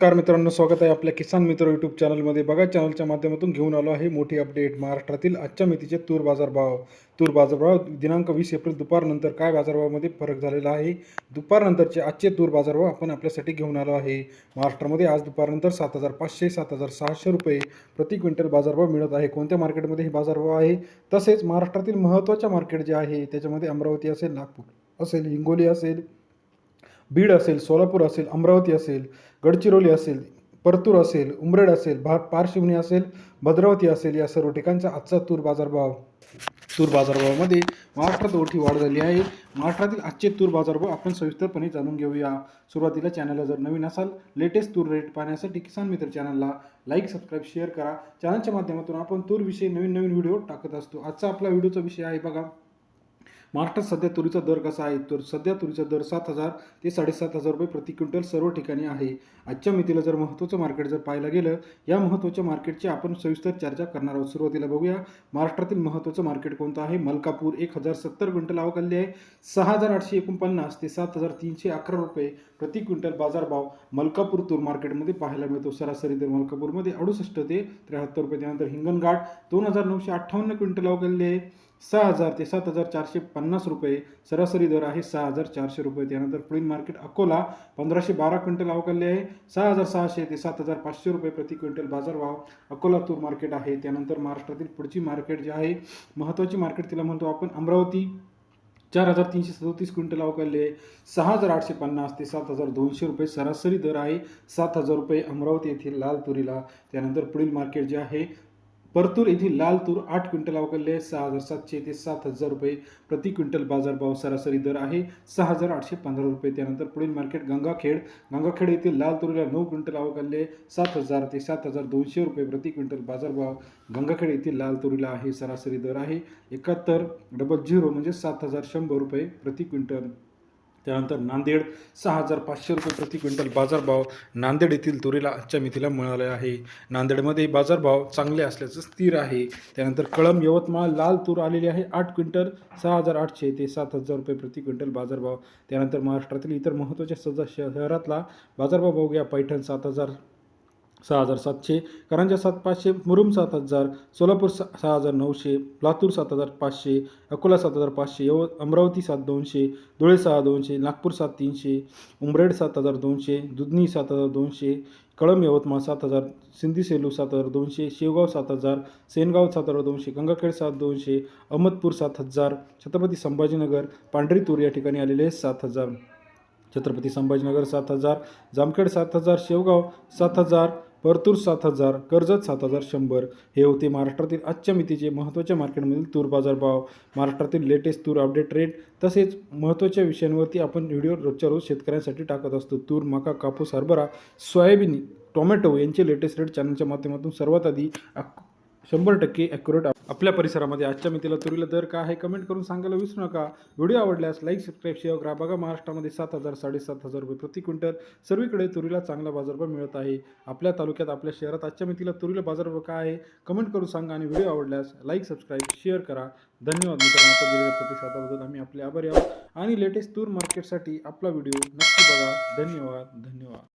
नमस्कार मित्रांनो स्वागत आहे आपल्या किसान मित्र यूट्यूब चॅनलमध्ये बघा चॅनलच्या माध्यमातून घेऊन आलो आहे मोठी अपडेट महाराष्ट्रातील आजच्या मितीचे तूर बाजारभाव तूर बाजारभाव दिनांक वीस एप्रिल दुपारनंतर काय बाजारभावामध्ये फरक झालेला आहे? दुपारनंतरचे आजचे तूर बाजारभाव आपण आपल्यासाठी घेऊन आलो आहे. महाराष्ट्रामध्ये आज दुपारनंतर सात हजार पाचशे सात हजार सहाशे रुपये प्रति क्विंटल बाजारभाव मिळत आहे. कोणत्या मार्केटमध्ये हे बाजारभाव आहे? तसेच महाराष्ट्रातील महत्त्वाच्या मार्केट जे आहे त्याच्यामध्ये अमरावती असेल नागपूर असेल हिंगोली असेल बीड असेल सोलापूर असेल अमरावती असेल गडचिरोली असेल परतूर असेल उमरेड असेल भा पारशिवनी असेल भद्रावती असेल या सर्व ठिकाणचा आजचा तूर बाजारभाव. तूर बाजारभावामध्ये महाराष्ट्रात मोठी वाढ झाली आहे. महाराष्ट्रातील आजचे तूर बाजारभाव आपण सविस्तरपणे जाणून घेऊया. सुरुवातीला चॅनलला जर नवीन असाल लेटेस्ट तूर रेट पाहण्यासाठी किसान मित्र चॅनलला लाईक सबस्क्राईब शेअर करा. चॅनलच्या माध्यमातून आपण तूरविषयी नवीन नवीन व्हिडिओ टाकत असतो. आजचा आपला व्हिडिओचा विषय आहे बघा. महाराष्ट्रात सध्या तुरीचा दर कसा आहे? तर सध्या तुरीचा दर सात हजार ते साडेसात हजार रुपये प्रति क्विंटल सर्व ठिकाणी आहे. आजच्या मितीला जर महत्त्वाचं मार्केट जर पाहायला गेलं या महत्त्वाच्या मार्केटची आपण सविस्तर चर्चा करणार आहोत. सुरुवातीला बघूया महाराष्ट्रातील महत्त्वाचं मार्केट कोणतं आहे? मलकापूर एक हजार सत्तर क्विंटल आवकल्ली आहे. सहा हजार आठशे एकोणपन्नास ते सात हजार तीनशे अकरा रुपये प्रति क्विंटल बाजारभाव मलकापूर तूर मार्केटमध्ये पाहायला मिळतो. सरासरी दर मलकापूरमध्ये अडुसष्ट ते त्र्याहत्तर रुपये. त्यानंतर हिंगणघाट दोन हजार नऊशे अठ्ठावन्न क्विंटल अवघडले आहे. सहा हजार ते सात हजार चारशे पन्नास रुपये सरासरी दर आहे सहा हजार चारशे रुपये. त्यानंतर पुढील मार्केट अकोला पंधराशे बारा क्विंटल अवकालले आहे. सहा हजार सहाशे ते सात हजार पाचशे रुपये प्रति क्विंटल बाजारभाव अकोला तूर मार्केट आहे. त्यानंतर महाराष्ट्रातील पुढची मार्केट जी आहे महत्त्वाची मार्केट तिला म्हणतो आपण अमरावती. चार हजार तीनशे सदोतीस क्विंटल अवकालले सहा हजार आठशे पन्नास ते सात हजार दोनशे रुपये सरासरी दर आहे. सात हजार रुपये अमरावती येथील लाल तुरीला. त्यानंतर पुढील मार्केट जे आहे परतूर येथील लाल तूर आठ क्विंटल अवकालले सहा हजार सातशे ते सात हजार रुपये प्रति क्विंटल बाजारभाव सरासरी दर आहे. सहा हजार आठशे पंधरा रुपये. त्यानंतर पुढील मार्केट गंगाखेड. गंगाखेड येथील लाल तुरीला नऊ क्विंटल अवकालले सात हजार ते सात हजार दोनशे रुपये प्रति क्विंटल बाजारभाव. गंगाखेड येथील लाल तुरीला आहे सरासरी दर आहे. एकाहत्तर डबल झिरो म्हणजे सात हजार शंभर रुपये प्रति क्विंटल. त्यानंतर नांदेड सहा हजार पाचशे रुपये प्रति क्विंटल बाजारभाव नांदेड येथील तुरीला आजच्या मिथीला मिळाले आहे. नांदेडमध्ये बाजारभाव चांगले असल्याचं स्थिर आहे. त्यानंतर कळंब यवतमाळ लाल तूर आलेली आहे. आठ क्विंटल सहा हजार आठशे ते सात हजार रुपये प्रति क्विंटल बाजारभाव. त्यानंतर महाराष्ट्रातील इतर महत्त्वाच्या सजा शहरातला बाजारभाव बघूया. पैठण सात हजार सहा हजार सातशे करंजा सात पाचशे मुरुम सात हजार सोलापूर सा सहा हजार नऊशे लातूर सात हजार पाचशे अकोला सात हजार पाचशे यव अमरावती सात दोनशे धुळे सहा दोनशे नागपूर सात तीनशे उमरेड सात हजार दोनशे दुधनी सात हजार दोनशे कळंब यवतमाळ सात हजार सिंधी सेलू सात हजार दोनशे शेवगाव सात हजार सेनगाव सात हजार दोनशे गंगाखेड सात दोनशे अहमदपूर सात हजार छत्रपती संभाजीनगर पांढरी तूर या ठिकाणी आलेले सात हजार. छत्रपती संभाजीनगर सात हजार जामखेड सात हजार शेवगाव सात हजार परतूर सात हजार कर्जत सात हजार शंभर. हे होते महाराष्ट्रातील आजच्या मितीचे महत्त्वाच्या मार्केटमधील तूर बाजारभाव. महाराष्ट्रातील लेटेस्ट तूर अपडेट रेट तसेच महत्त्वाच्या विषयांवरती आपण व्हिडिओ रोजच्या रोज शेतकऱ्यांसाठी टाकत असतो. तूर मका कापूस हरभरा सोयाबीन टोमॅटो यांचे लेटेस्ट रेट चॅनलच्या माध्यमातून सर्वात आधी शंभर टक्के ॲक्युरेट आपल्या परिसरामध्ये. आजच्या मितीला तुरीला दर काय आहे कमेंट करून सांगायला विसरू नका. व्हिडिओ आवडल्यास लाईक सबस्क्राईब शेअर करा. बघा महाराष्ट्रामध्ये सात हजार साडेसात हजार रुपये प्रति क्विंटल सर्वीकडे तुरीला चांगला बाजारभाव मिळत आहे. आपल्या तालुक्यात आपल्या शहरात आजच्या मितीला तुरीला बाजारभाव काय आहे कमेंट करून सांगा आणि व्हिडिओ आवडल्यास लाईक सबस्क्राईब शेअर करा. धन्यवाद मित्रांनो. आता दिलेल्या प्रतिसादाबद्दल आम्ही आपले आभारी आहोत. आणि लेटेस्ट तूर मार्केटसाठी आपला व्हिडिओ नक्की बघा. धन्यवाद धन्यवाद.